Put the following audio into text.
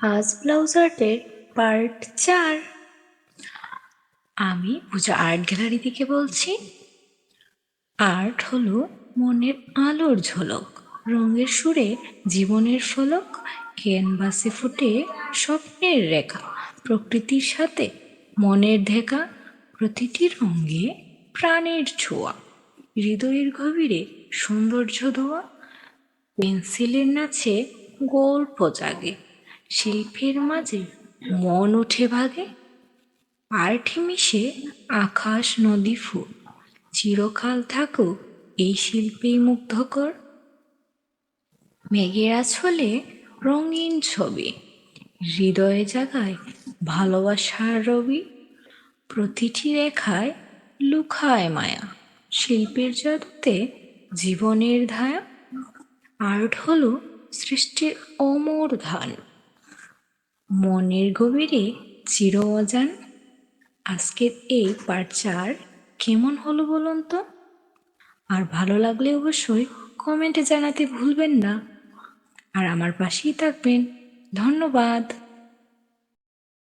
আজ ব্লাউজ আর্টের পার্ট চার। আমি পূজা আর্ট গ্যালারি থেকে বলছি, আর্ট হলো মনের আলোর ঝলক, রঙের সুরে জীবনের ফলক ক্যানভাসে ফুটে স্বপ্নের রেখা, প্রকৃতির সাথে মনের ঢেকা, প্রতিটি রঙে প্রাণের ছোঁয়া, হৃদয়ের গভীরে সৌন্দর্য ধোয়া, পেন্সিলের নাচে গল্প জাগে। শিল্পের মাঝে মন ওঠে ভাগে আর্টে মিশে আকাশ, নদী, ফুল। চিরকাল থাকুক এই শিল্পেই মুগ্ধকর। মেঘের আছলে রঙিন ছবি, হৃদয়ে জাগায় ভালোবাসার রবি। প্রতিটি রেখায় লুকায় মায়া, শিল্পের জাদুতে জীবনের ধায়া। আর্ট হলো সৃষ্টির অমর ধান মনের গভীরে চির অজান। আজকের এই পার্ট চার কেমন হলো বলুন তো? আর ভালো লাগলে অবশ্যই কমেন্টে জানাতে ভুলবেন না। আর আমার পাশেই থাকবেন। ধন্যবাদ।